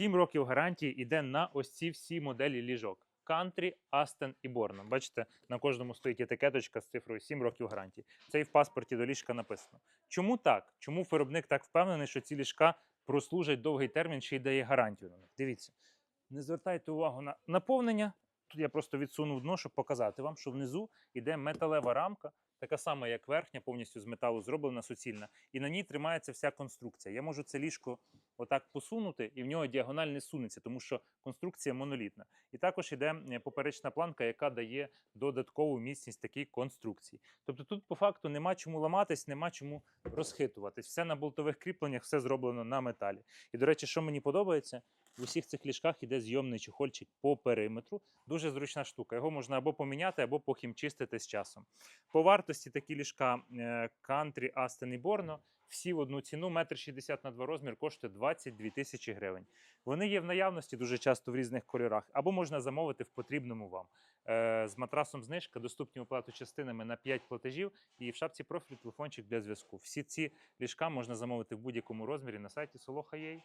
7 років гарантії йде на ось ці всі моделі ліжок. Country, Aston і Borno. Бачите, на кожному стоїть етикеточка з цифрою 7 років гарантії. Це і в паспорті до ліжка написано. Чому так? Чому виробник так впевнений, що ці ліжка прослужать довгий термін, ще й дає гарантію на них? Дивіться, не звертайте увагу на наповнення. Тут я просто відсунув дно, щоб показати вам, що внизу йде металева рамка, така сама, як верхня, повністю з металу зроблена суцільна, і на ній тримається вся конструкція. Я можу це ліжко отак посунути, і в нього діагональ не сунеться, тому що конструкція монолітна. І також йде е, поперечна планка, яка дає додаткову міцність такій конструкції. Тобто тут по факту нема чому ламатись, нема чому розхитуватись. Все на болтових кріпленнях, все зроблено на металі. І до речі, що мені подобається, в усіх цих ліжках іде зйомний чохольчик по периметру. Дуже зручна штука. Його можна або поміняти, або похімчистити з часом. По вартості такі ліжка е, Country, Aston і Borno всі в одну ціну, 1,60 м на 2 розмір коштує 22 тисячі гривень. Вони є в наявності дуже часто в різних кольорах, або можна замовити в потрібному вам. Е, з матрасом знижка, доступні оплату частинами на 5 платежів і в шапці профілю телефончик для зв'язку. Всі ці ліжка можна замовити в будь-якому розмірі на сайті Soloha.ua.